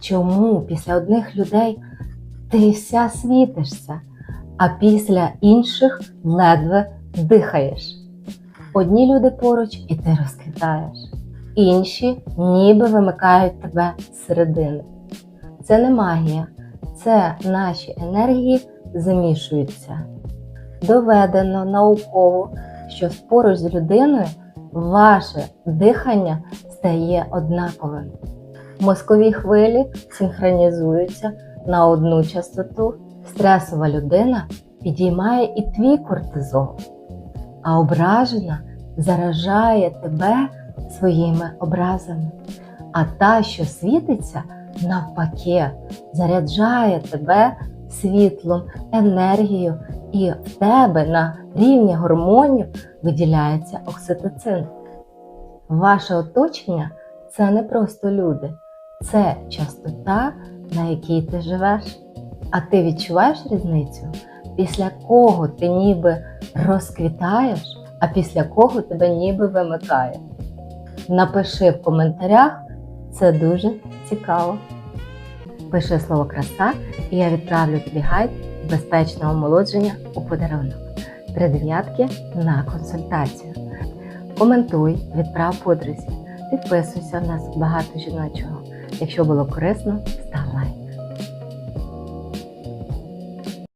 чому після одних людей ти вся світишся, а після інших ледве дихаєш. Одні люди поруч і ти розквітаєш, інші ніби вимикають тебе з середини. Це не магія, це наші енергії замішуються. Доведено науково, що поруч з людиною ваше дихання стає однаковим. Мозкові хвилі синхронізуються на одну частоту. Стресова людина підіймає і твій кортизол, а ображена заражає тебе своїми образами. А та, що світиться, навпаки, заряджає тебе світлом, енергією, і в тебе на рівні гормонів виділяється окситоцин. Ваше оточення це не просто люди, це частота, на якій ти живеш. А ти відчуваєш різницю, після кого ти ніби розквітаєш, а після кого тебе ніби вимикає. Напиши в коментарях, це дуже цікаво. Пиши слово краса, і я відправлю тобі гайд безпечного омолодження у подарунок. Три дев'ятки на консультацію. Коментуй, відправ подрузі, підписуйся, в нас багато жіночого. Якщо було корисно, став лайк.